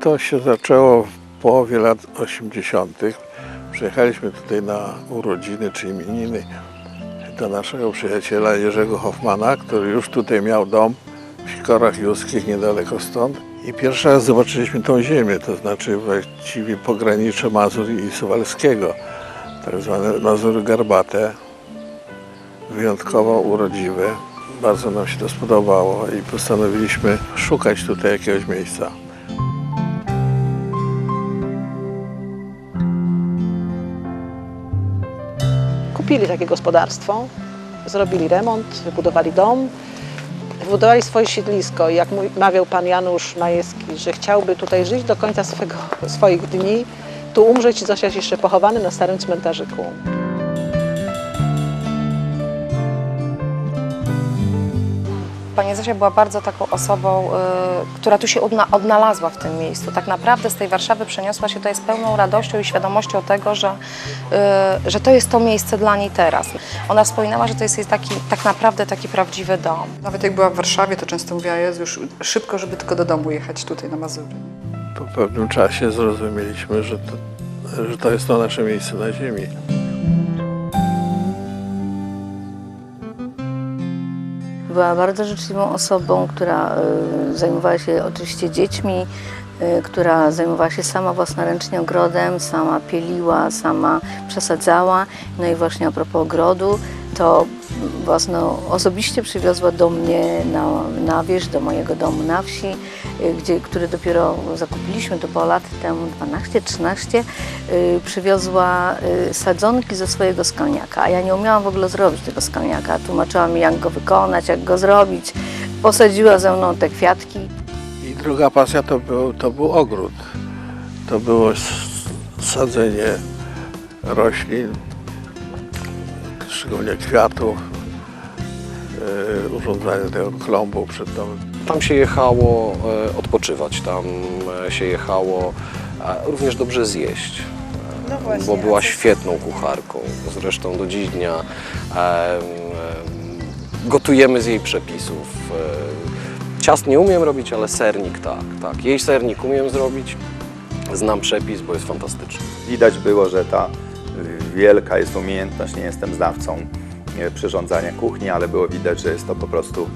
To się zaczęło w połowie lat 80. Przyjechaliśmy tutaj na urodziny czy imieniny do naszego przyjaciela Jerzego Hoffmana, który już tutaj miał dom w Sikorach Juskich, niedaleko stąd. I pierwszy raz zobaczyliśmy tą ziemię, to znaczy właściwie pogranicze Mazur i Suwalskiego, tak zwane Mazury Garbate, wyjątkowo urodziwe. Bardzo nam się to spodobało i postanowiliśmy szukać tutaj jakiegoś miejsca. Kupili takie gospodarstwo, zrobili remont, wybudowali dom, wybudowali swoje siedlisko. Jak mawiał pan Janusz Majewski, że chciałby tutaj żyć do końca swego, swoich dni, tu umrzeć i zostać jeszcze pochowany na starym cmentarzyku. Pani Zosia była bardzo taką osobą, y, która tu się odna odnalazła w tym miejscu. Tak naprawdę z tej Warszawy przeniosła się tutaj z pełną radością i świadomością tego, że, y, że to jest to miejsce dla niej teraz. Ona wspominała, że to jest jej taki, tak naprawdę taki prawdziwy dom. Nawet jak była w Warszawie, to często mówiła, jest już szybko, żeby tylko do domu jechać tutaj na Mazury. Po pewnym czasie zrozumieliśmy, że to, że to jest to nasze miejsce na ziemi. Była bardzo życzliwą osobą, która y, zajmowała się oczywiście dziećmi, y, która zajmowała się sama własnoręcznie ogrodem, sama pieliła, sama przesadzała. No i właśnie a propos ogrodu, to własno osobiście przywiozła do mnie na, na wieś, do mojego domu na wsi, y, gdzie, który dopiero zakupiliśmy, to było lat temu 12-13, y, przywiozła y, sadzonki ze swojego skalniaka, a ja nie umiałam w ogóle zrobić tego skalniaka. Tłumaczyła mi, jak go wykonać, jak go zrobić. Posadziła ze mną te kwiatki. I druga pasja to był, to był ogród. To było sadzenie roślin, szczególnie kwiatów, yy, urządzanie tego klombu przed domem. Tam się jechało e, odpoczywać, tam e, się jechało e, również dobrze zjeść. e, bo była świetną kucharką. Zresztą do dziś dnia em, em, gotujemy z jej przepisów. E, Ciast nie umiem robić, ale sernik tak, tak. Jej sernik umiem zrobić. Znam przepis, bo jest fantastyczny. Widać było, że ta y, wielka jest umiejętność, nie jestem znawcą przyrządzania kuchni, ale było widać, że jest to po prostu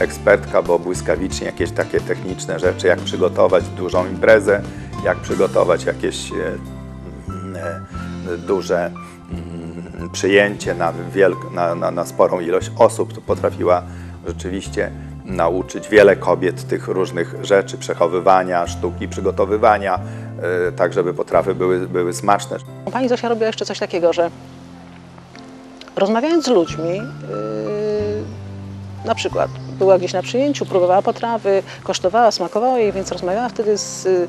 ekspertka, bo błyskawicznie jakieś takie techniczne rzeczy, jak przygotować dużą imprezę, jak przygotować jakieś y, y, duże mm, przyjęcie na, wielk, na, na, na sporą ilość osób, to potrafiła rzeczywiście nauczyć wiele kobiet tych różnych rzeczy, przechowywania, sztuki przygotowywania, y, tak żeby potrawy były, były smaczne. Pani Zosia robiła jeszcze coś takiego, że rozmawiając z ludźmi, yy, na przykład była gdzieś na przyjęciu, próbowała potrawy, kosztowała, smakowała jej, więc rozmawiała wtedy z y,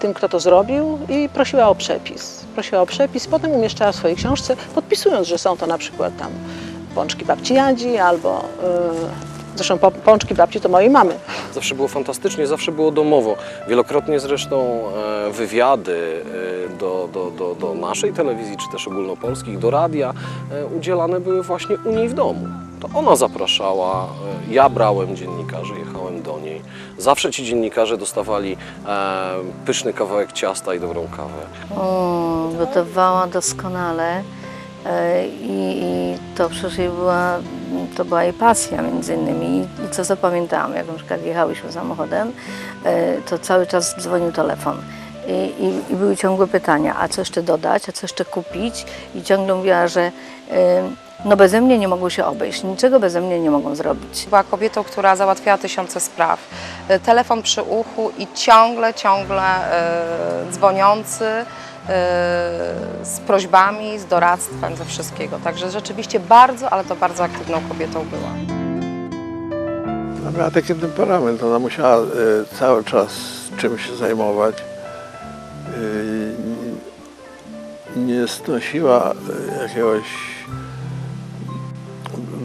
tym, kto to zrobił i prosiła o przepis. Prosiła o przepis, potem umieszczała w swojej książce, podpisując, że są to na przykład tam pączki babci Jadzi albo... Zresztą pączki babci to mojej mamy. Zawsze było fantastycznie, zawsze było domowo. Wielokrotnie zresztą e, wywiady e, do, do, do, do naszej telewizji, czy też ogólnopolskich, do radia e, udzielane były właśnie u niej w domu. To ona zapraszała, ja brałem dziennikarzy, jechałem do niej. Zawsze ci dziennikarze dostawali e, pyszny kawałek ciasta i dobrą kawę. O, gotowała doskonale e, i, i to przecież jej była, to była jej pasja między innymi. I, co zapamiętałam, jak na przykład jechałyśmy samochodem, e, to cały czas dzwonił telefon. I, i, I były ciągłe pytania, a co jeszcze dodać, a co jeszcze kupić? I ciągle mówiła, że e, no beze mnie nie mogło się obejść, niczego beze mnie nie mogą zrobić. Była kobietą, która załatwiała tysiące spraw. Y, Telefon przy uchu i ciągle, ciągle dzwoniący z prośbami, z doradztwem, ze wszystkiego. Także rzeczywiście bardzo, ale to bardzo aktywną kobietą była. Ona miała taki temperament, ona musiała e, cały czas czymś się zajmować. E, nie znosiła jakiegoś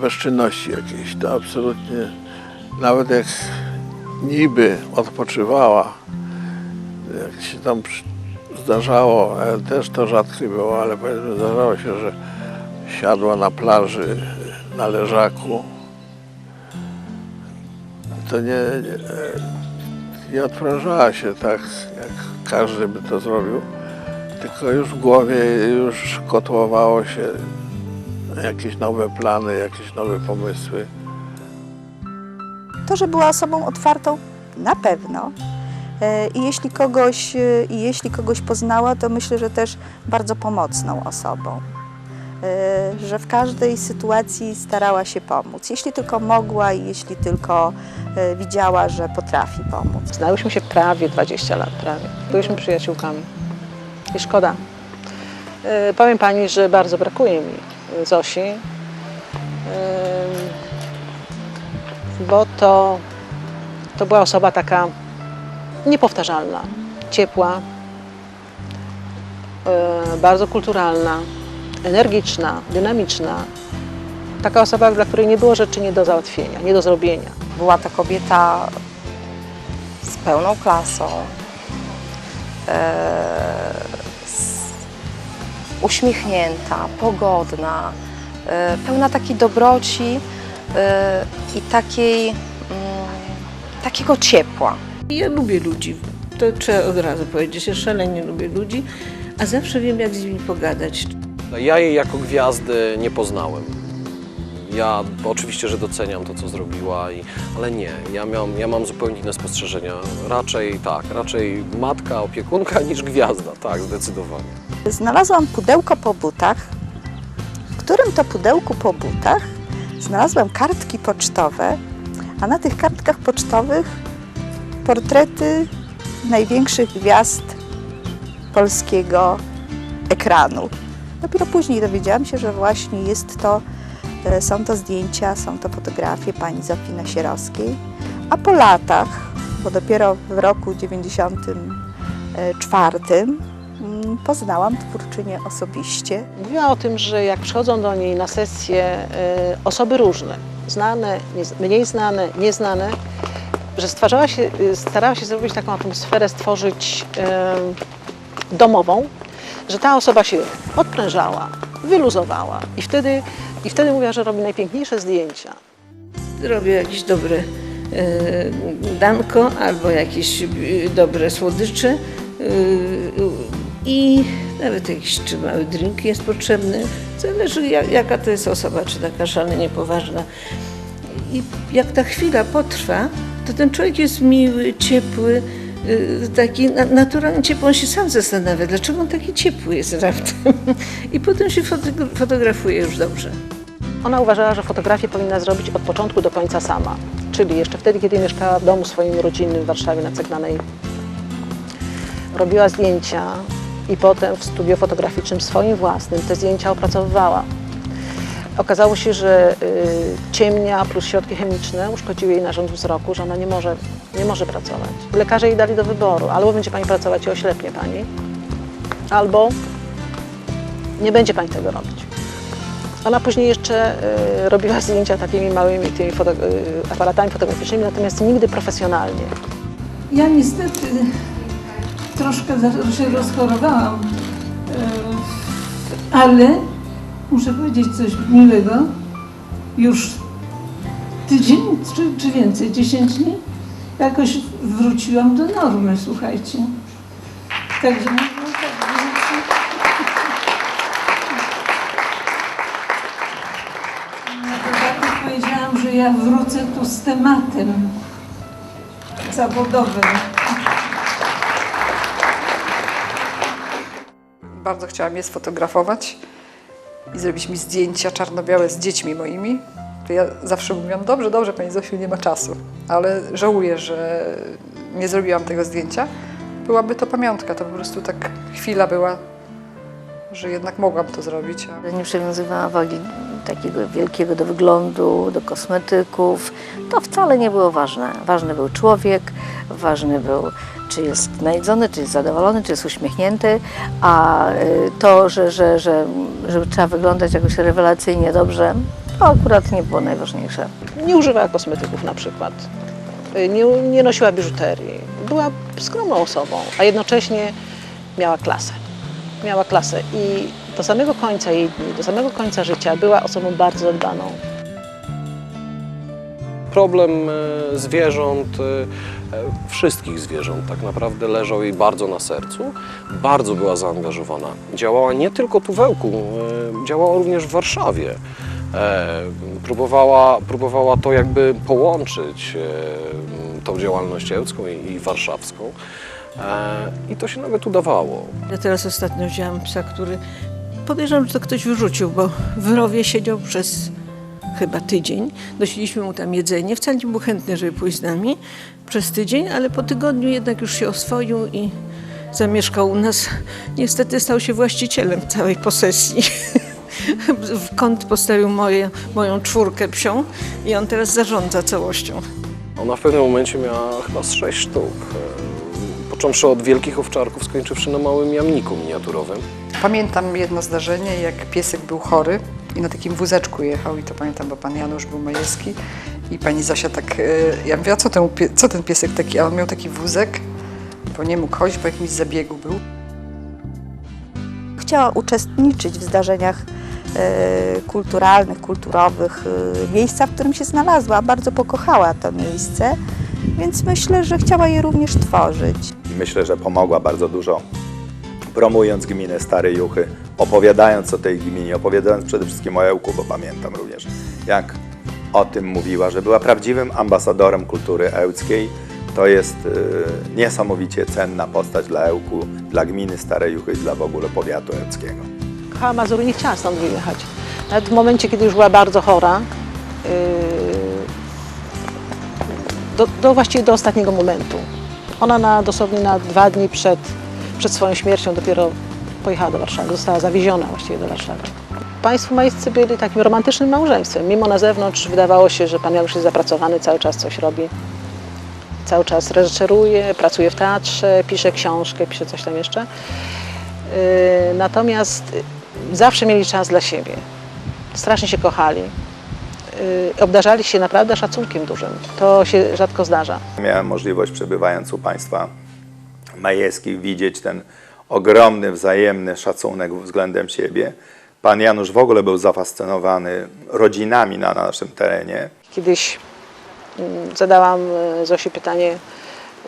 bezczynności jakiejś. To absolutnie, nawet jak niby odpoczywała, jak się tam zdarzało, ale też to rzadkie było, ale powiedzmy zdarzało się, że siadła na plaży na leżaku to nie, nie, nie odprężała się tak, jak każdy by to zrobił, tylko już w głowie już kotłowało się jakieś nowe plany, jakieś nowe pomysły. To, że była osobą otwartą, na pewno. E, I jeśli kogoś, e, i jeśli kogoś poznała, to myślę, że też bardzo pomocną osobą. E, Że w każdej sytuacji starała się pomóc, jeśli tylko mogła i jeśli tylko widziała, że potrafi pomóc. Znałyśmy się prawie 20 lat, prawie. Byliśmy przyjaciółkami. I szkoda. Powiem Pani, że bardzo brakuje mi Zosi, bo to, to była osoba taka niepowtarzalna, ciepła, e, bardzo kulturalna, energiczna, dynamiczna. Taka osoba, dla której nie było rzeczy nie do załatwienia, nie do zrobienia. Była to kobieta z pełną klasą, e, uśmiechnięta, pogodna, e, pełna takiej dobroci i takiej, mm, takiego ciepła. Ja lubię ludzi, to trzeba od razu powiedzieć. Ja szalenie lubię ludzi, a zawsze wiem, jak z nimi pogadać. Ja jej jako gwiazdy nie poznałem. Ja oczywiście, że doceniam to, co zrobiła, i, ale nie, ja, miałam, ja mam zupełnie inne spostrzeżenia. Raczej tak, raczej matka, opiekunka niż gwiazda, tak, zdecydowanie. Znalazłam pudełko po butach, w którym to pudełku po butach znalazłam kartki pocztowe, a na tych kartkach pocztowych portrety największych gwiazd polskiego ekranu. Dopiero później dowiedziałam się, że właśnie jest to, e, są to zdjęcia, są to fotografie pani Zofii Nasierowskiej, a po latach, bo dopiero w roku 94 mm, poznałam twórczynię osobiście. Mówiła o tym, że jak przychodzą do niej na sesje osoby różne, znane, nie, mniej znane, nieznane, że stwarzała się, starała się zrobić taką atmosferę, stworzyć e, domową, że ta osoba się odprężała, wyluzowała i wtedy, i wtedy mówiła, że robi najpiękniejsze zdjęcia. Robię jakieś dobre e, danko albo jakieś e, dobre słodycze e, i nawet jakiś czy mały drink jest potrzebny. Zależy ja- jaka to jest osoba, czy taka szalenie poważna. I jak ta chwila potrwa, to ten człowiek jest miły, ciepły, y, taki na- naturalnie ciepły. On się sam zastanawia, dlaczego on taki ciepły jest raptem. I potem się fotogra- fotografuje już dobrze. Ona uważała, że fotografię powinna zrobić od początku do końca sama, czyli jeszcze wtedy, kiedy mieszkała w domu swoim rodzinnym w Warszawie na Ceglanej. Robiła zdjęcia i potem w studio fotograficznym swoim własnym te zdjęcia opracowywała. Okazało się, że y, ciemnia plus środki chemiczne uszkodziły jej narząd wzroku, że ona nie może, nie może pracować. Lekarze jej dali do wyboru, albo będzie pani pracować i oślepnie pani, albo nie będzie pani tego robić. Ona później jeszcze y, robiła zdjęcia takimi małymi tymi foto, y, aparatami fotograficznymi, natomiast nigdy profesjonalnie. Ja niestety troszkę się rozchorowałam, e, ale muszę powiedzieć coś miłego. Już tydzień czy, czy więcej, 10 dni, jakoś wróciłam do normy, słuchajcie. Także no, tak, Na że ja wrócę tu z tematem zawodowym. Bardzo chciałam je sfotografować i zrobić mi zdjęcia czarno-białe z dziećmi moimi. To ja zawsze mówiłam, dobrze, dobrze, Pani Zosiu, nie ma czasu. Ale żałuję, że nie zrobiłam tego zdjęcia. Byłaby to pamiątka, to po prostu tak chwila była, że jednak mogłam to zrobić. A... Nie przywiązywała wagi takiego wielkiego do wyglądu, do kosmetyków. To wcale nie było ważne. Ważny był człowiek, ważny był, czy jest najedzony, czy jest zadowolony, czy jest uśmiechnięty, a y, to, że, że, że, że trzeba wyglądać jakoś rewelacyjnie dobrze, to akurat nie było najważniejsze. Nie używała kosmetyków na przykład, Y, nie, nie nosiła biżuterii. Była skromną osobą, a jednocześnie miała klasę. Miała klasę i do samego końca jej dni, do samego końca życia była osobą bardzo zadbaną. Problem e, zwierząt e, wszystkich zwierząt. Tak naprawdę leżał jej bardzo na sercu, bardzo była zaangażowana. Działała nie tylko tu w Ełku, e, działała również w Warszawie. E, Próbowała, próbowała to jakby połączyć, e, tą działalność ełcką i warszawską. E, I to się nawet udawało. Ja teraz ostatnio widziałam psa, który podejrzewam, że to ktoś wyrzucił, bo w rowie siedział przez chyba tydzień. Nosiliśmy mu tam jedzenie. Wcale nie był chętny, żeby pójść z nami przez tydzień, ale po tygodniu jednak już się oswoił i zamieszkał u nas. Niestety stał się właścicielem całej posesji. W kąt postawił moje, moją czwórkę psią i on teraz zarządza całością. Ona w pewnym momencie miała chyba z sześć sztuk. Począwszy od wielkich owczarków, skończywszy na małym jamniku miniaturowym. Pamiętam jedno zdarzenie, jak piesek był chory i na takim wózeczku jechał i to pamiętam, bo pan Janusz był majewski i pani Zosia tak, e, ja mówię, a co ten, co ten piesek taki, a on miał taki wózek, bo nie mógł chodzić, po jakimś zabiegu był. Chciała uczestniczyć w zdarzeniach e, kulturalnych, kulturowych, e, miejsca, w którym się znalazła. Bardzo pokochała to miejsce, więc myślę, że chciała je również tworzyć. I myślę, że pomogła bardzo dużo, promując gminę Stare Juchy, opowiadając o tej gminie, opowiadając przede wszystkim o Ełku, bo pamiętam również, jak o tym mówiła, że była prawdziwym ambasadorem kultury ełckiej. To jest y, niesamowicie cenna postać dla Ełku, dla gminy Stare Juchy i dla w ogóle powiatu ełckiego. kochała Mazury, nie chciała stąd wyjechać. Nawet w momencie, kiedy już była bardzo chora, yy, do, do właściwie do ostatniego momentu. Ona na, dosłownie na dwa dni przed, przed swoją śmiercią dopiero pojechała do Warszawy, została zawieziona właściwie do Warszawy. Państwo majscy byli takim romantycznym małżeństwem. Mimo na zewnątrz wydawało się, że pan Janusz jest zapracowany, cały czas coś robi. Cały czas reżyseruje, pracuje w teatrze, pisze książkę, pisze coś tam jeszcze. Yy, Natomiast zawsze mieli czas dla siebie. Strasznie się kochali. Yy, Obdarzali się naprawdę szacunkiem dużym. To się rzadko zdarza. Miałem możliwość, przebywając u Państwa majewskich, widzieć ten ogromny, wzajemny szacunek względem siebie. Pan Janusz w ogóle był zafascynowany rodzinami na naszym terenie. Kiedyś mm, zadałam y, Zosi pytanie,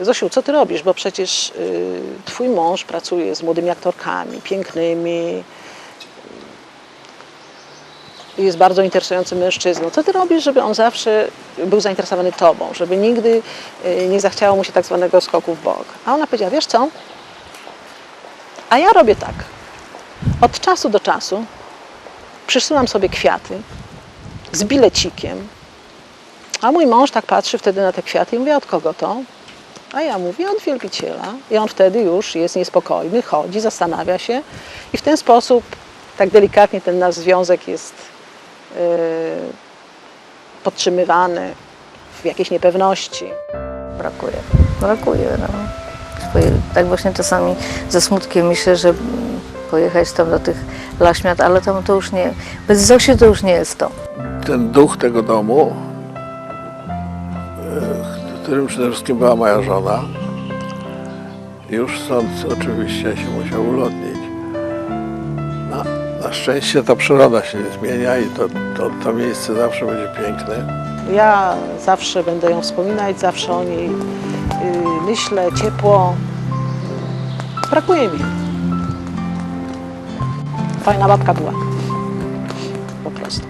Zosiu, co ty robisz? Bo przecież y, twój mąż pracuje z młodymi aktorkami, pięknymi, y, jest bardzo interesującym mężczyzną. Co ty robisz, żeby on zawsze był zainteresowany tobą, żeby nigdy y, nie zachciało mu się tak zwanego skoku w bok? A ona powiedziała, wiesz co? A ja robię tak. Od czasu do czasu przysyłam sobie kwiaty z bilecikiem, a mój mąż tak patrzy wtedy na te kwiaty i mówi, od kogo to? A ja mówię, od wielbiciela. I on wtedy już jest niespokojny, chodzi, zastanawia się i w ten sposób tak delikatnie ten nasz związek jest podtrzymywany w jakiejś niepewności. Brakuje, brakuje. No. Tak właśnie czasami ze smutkiem myślę, że pojechać tam do tych laśmiat, ale tam to już nie, bez Zosi to już nie jest to. ten duch tego domu, e, którym przede wszystkim była moja żona, już stąd oczywiście się musiał ulotnić na szczęście ta przyroda się nie zmienia i to, to, to miejsce zawsze będzie piękne. Ja zawsze będę ją wspominać, zawsze o niej y, myślę ciepło. Brakuje mi. Fajna babka była. Po prostu.